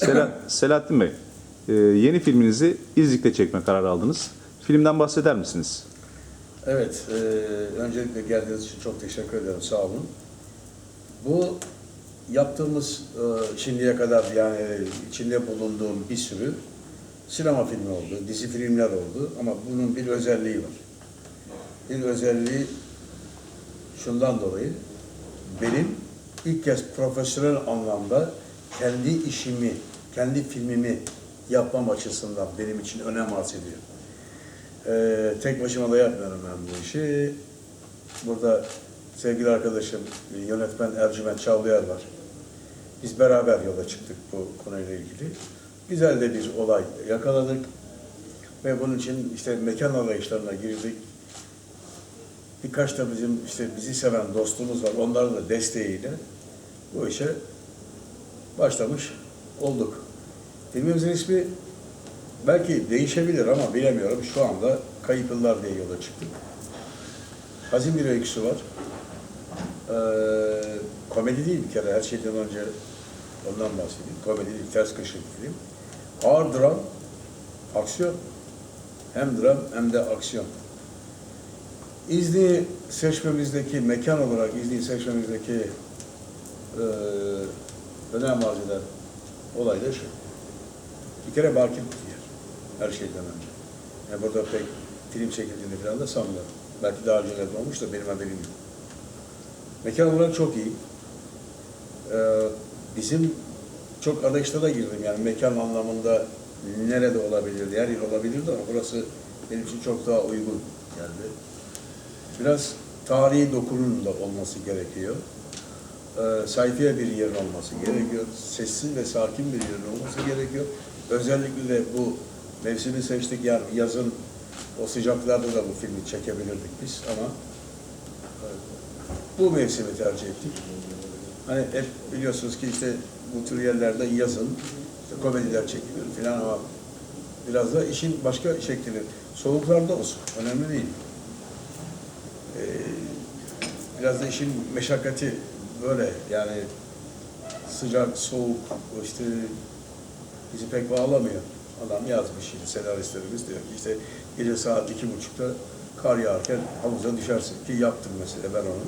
Sela- Selahattin Bey, e, yeni filminizi İznik'te çekme kararı aldınız. Filmden bahseder misiniz? Evet, e, öncelikle geldiğiniz için çok teşekkür ederim, sağ olun. Bu yaptığımız e, şimdiye kadar yani içinde bulunduğum bir sürü sinema filmi oldu, dizi filmler oldu ama bunun bir özelliği var. Bir özelliği şundan dolayı benim ilk kez profesyonel anlamda kendi işimi, kendi filmimi yapmam açısından benim için önem arz ediyor. Ee, tek başıma da yapmıyorum ben bu işi. Burada sevgili arkadaşım, yönetmen Ercüment Çavlıyer var. Biz beraber yola çıktık bu konuyla ilgili. Güzel de bir olay yakaladık. Ve bunun için işte mekan arayışlarına girdik. Birkaç da bizim işte bizi seven dostumuz var. Onların da desteğiyle bu işe başlamış olduk. Filmimizin ismi belki değişebilir ama bilemiyorum. Şu anda Kayıp Yıllar diye yola çıktık. Hazin bir öyküsü var. Ee, komedi değil bir kere. Her şeyden önce ondan bahsedeyim. Komedi değil, ters köşe film. Ağır dram, aksiyon. Hem dram hem de aksiyon. İzni seçmemizdeki, mekan olarak İzni seçmemizdeki e, önem arz eden olay da şu. Bir kere bakir bir yer. Her şeyden önce. Yani burada pek film çekildiğini falan da sanmıyorum. Belki daha önce olmuş da benim haberim yok. Mekan olarak çok iyi. Ee, bizim çok arayışlara girdim yani mekan anlamında nerede olabilirdi, her yer olabilirdi ama burası benim için çok daha uygun geldi. Biraz tarihi dokunun da olması gerekiyor. Ee, sayfiye bir yerin olması gerekiyor. Sessiz ve sakin bir yerin olması gerekiyor. Özellikle de bu mevsimi seçtik yani yazın o sıcaklarda da bu filmi çekebilirdik biz ama e, bu mevsimi tercih ettik. Hani hep biliyorsunuz ki işte bu tür yerlerde yazın işte komediler çekilir filan ama biraz da işin başka şekli. Soğuklarda olsun. Önemli değil. Ee, biraz da işin meşakkati böyle yani sıcak, soğuk, işte bizi pek bağlamıyor. Adam yazmış şimdi senaristlerimiz diyor ki işte gece saat iki buçukta kar yağarken havuza düşersin ki yaptım mesela ben onu.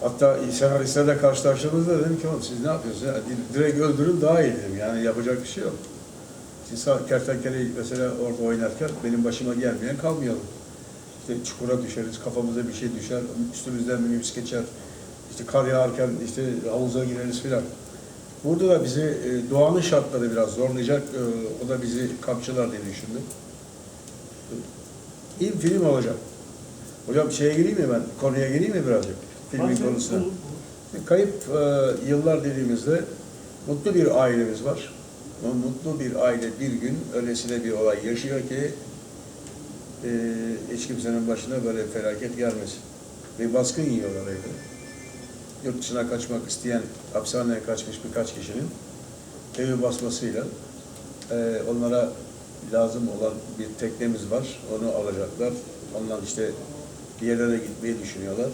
Hatta senaristlerle karşılaştığımızda dedim ki oğlum siz ne yapıyorsunuz? Ya? Direkt öldürün daha iyi dedim. Yani yapacak bir şey yok. Sağ- kertenkeleyi mesela orada oynarken benim başıma gelmeyen kalmayalım. İşte çukura düşeriz, kafamıza bir şey düşer, üstümüzden minibüs geçer. İşte kar yağarken işte havuza gireriz filan. Burada da bizi e, doğanın şartları biraz zorlayacak. E, o da bizi kapçılar diye düşündüm. İyi bir film olacak. Hocam şeye gireyim mi ben? Konuya gireyim mi birazcık? Filmin konusuna. Kayıp e, yıllar dediğimizde mutlu bir ailemiz var. O mutlu bir aile bir gün öylesine bir olay yaşıyor ki e, hiç kimsenin başına böyle felaket gelmesin. Bir baskın yiyorlar evde. Yurt dışına kaçmak isteyen, hapishaneye kaçmış birkaç kişinin evi basmasıyla e, onlara lazım olan bir teknemiz var. Onu alacaklar. Ondan işte bir yerlere gitmeyi düşünüyorlar.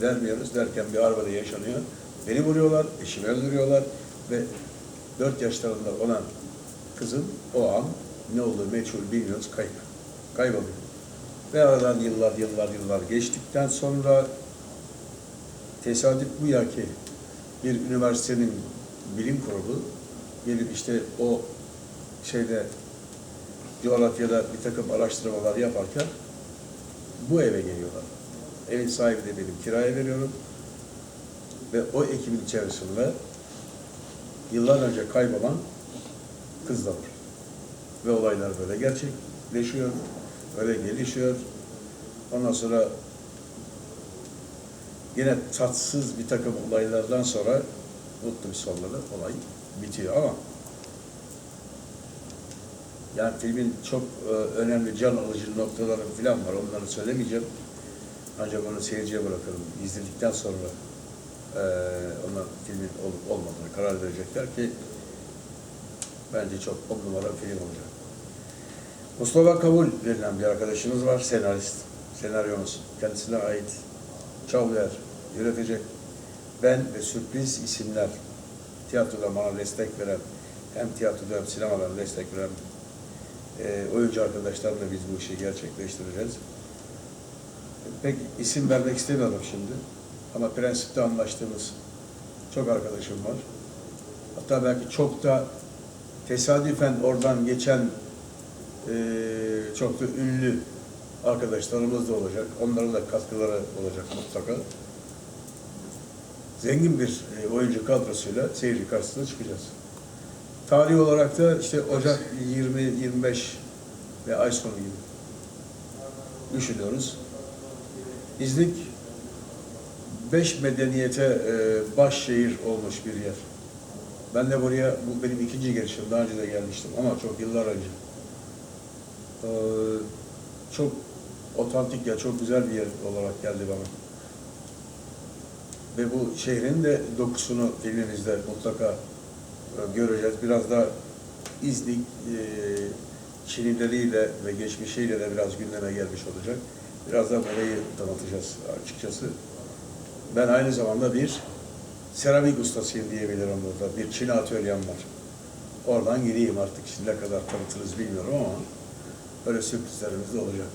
Vermiyoruz derken bir arabada yaşanıyor. Beni vuruyorlar, eşimi öldürüyorlar ve 4 yaşlarında olan kızım o an ne olduğu meçhul bilmiyoruz kayıp. Kayboluyor. Ve aradan yıllar yıllar yıllar geçtikten sonra tesadüf bu ya ki bir üniversitenin bilim kurulu gelip işte o şeyde coğrafyada bir takım araştırmalar yaparken bu eve geliyorlar. Evin sahibi de benim kiraya veriyorum. Ve o ekibin içerisinde yıllar önce kaybolan kız da var. Ve olaylar böyle gerçekleşiyor, böyle gelişiyor. Ondan sonra yine tatsız bir takım olaylardan sonra mutlu bir sonla olay bitiyor ama yani filmin çok e, önemli can alıcı noktaları falan var. Onları söylemeyeceğim. Ancak onu seyirciye bırakırım. İzledikten sonra e, onlar filmin olup olmadığını karar verecekler ki bence çok on numara film olacak. Mustafa Kabul denilen bir arkadaşımız var. Senarist. Senaryomuz. Kendisine ait. Çavler yönetecek. Ben ve sürpriz isimler tiyatroda bana destek veren, hem tiyatroda hem sinemadan destek veren e, oyuncu arkadaşlarımla biz bu işi gerçekleştireceğiz. Pek isim vermek istemiyorum şimdi. Ama prensipte anlaştığımız çok arkadaşım var. Hatta belki çok da tesadüfen oradan geçen çok da ünlü arkadaşlarımız da olacak. Onların da katkıları olacak mutlaka. Zengin bir e, oyuncu kadrosuyla seyirci karşısına çıkacağız. Tarih olarak da işte Ocak 20-25 ve ay sonu gibi düşünüyoruz. İznik beş medeniyete e, baş şehir olmuş bir yer. Ben de buraya, bu benim ikinci gelişim, daha önce de gelmiştim ama çok yıllar önce. Ee, çok otantik ya, çok güzel bir yer olarak geldi bana. Ve bu şehrin de dokusunu filmimizde mutlaka e, göreceğiz. Biraz da İznik e, Çinileriyle ve geçmişiyle de biraz gündeme gelmiş olacak. Biraz da burayı tanıtacağız açıkçası. Ben aynı zamanda bir seramik ustasıyım diyebilirim burada. Bir Çin atölyem var. Oradan gireyim artık. Şimdi ne kadar tanıtırız bilmiyorum ama öyle sürprizlerimiz de olacak.